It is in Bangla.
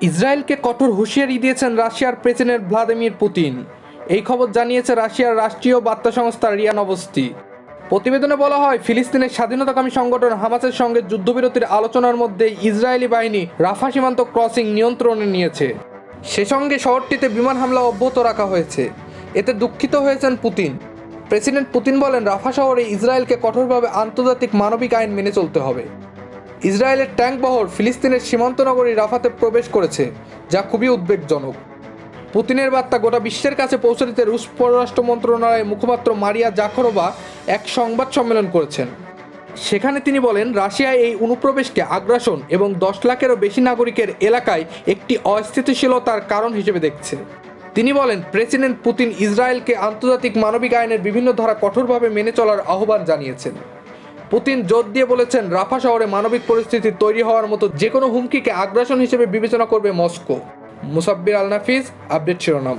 ইসরায়েলকে কঠোর হুঁশিয়ারি দিয়েছেন রাশিয়ার প্রেসিডেন্ট ভ্লাদিমির পুতিন। এই খবর জানিয়েছে রাশিয়ার রাষ্ট্রীয় বার্তা সংস্থা রিয়ান অবস্থি। প্রতিবেদনে বলা হয়, ফিলিস্তিনের স্বাধীনতাকামী সংগঠন হামাসের সঙ্গে যুদ্ধবিরতির আলোচনার মধ্যে ইসরায়েলি বাহিনী রাফা সীমান্ত ক্রসিং নিয়ন্ত্রণে নিয়েছে। সে সঙ্গে শহরটিতে বিমান হামলা অব্যাহত রাখা হয়েছে। এতে দুঃখিত হয়েছেন পুতিন। প্রেসিডেন্ট পুতিন বলেন, রাফা শহরে ইসরায়েলকে কঠোরভাবে আন্তর্জাতিক মানবিক আইন মেনে চলতে হবে। ইসরায়েলের ট্যাঙ্ক বহর ফিলিস্তিনের সীমান্ত নগরী রাফাতে প্রবেশ করেছে, যা খুবই উদ্বেগজনক। পুতিনের বার্তা গোটা বিশ্বের কাছে পৌঁছে দিতে রুশ পররাষ্ট্র মন্ত্রণালয়ের মুখপাত্র মারিয়া জাখরোবা এক সংবাদ সম্মেলন করেছেন। সেখানে তিনি বলেন রাশিয়া এই অনুপ্রবেশকে আগ্রাসন এবং দশ লাখেরও বেশি নাগরিকের এলাকায় একটি অস্থিতিশীলতার কারণ হিসেবে দেখছে। তিনি বলেন, প্রেসিডেন্ট পুতিন ইসরায়েলকে আন্তর্জাতিক মানবিক আইনের বিভিন্ন ধারা কঠোরভাবে মেনে চলার আহ্বান জানিয়েছেন। পুতিন জোর দিয়ে বলেছেন, রাফা শহরে মানবিক পরিস্থিতি তৈরি হওয়ার মতো যে কোনো হুমকিকে আগ্রাসন হিসেবে বিবেচনা করবে মস্কো। মুসাব্বির আল নাফিজ আপডেট শিরোনাম।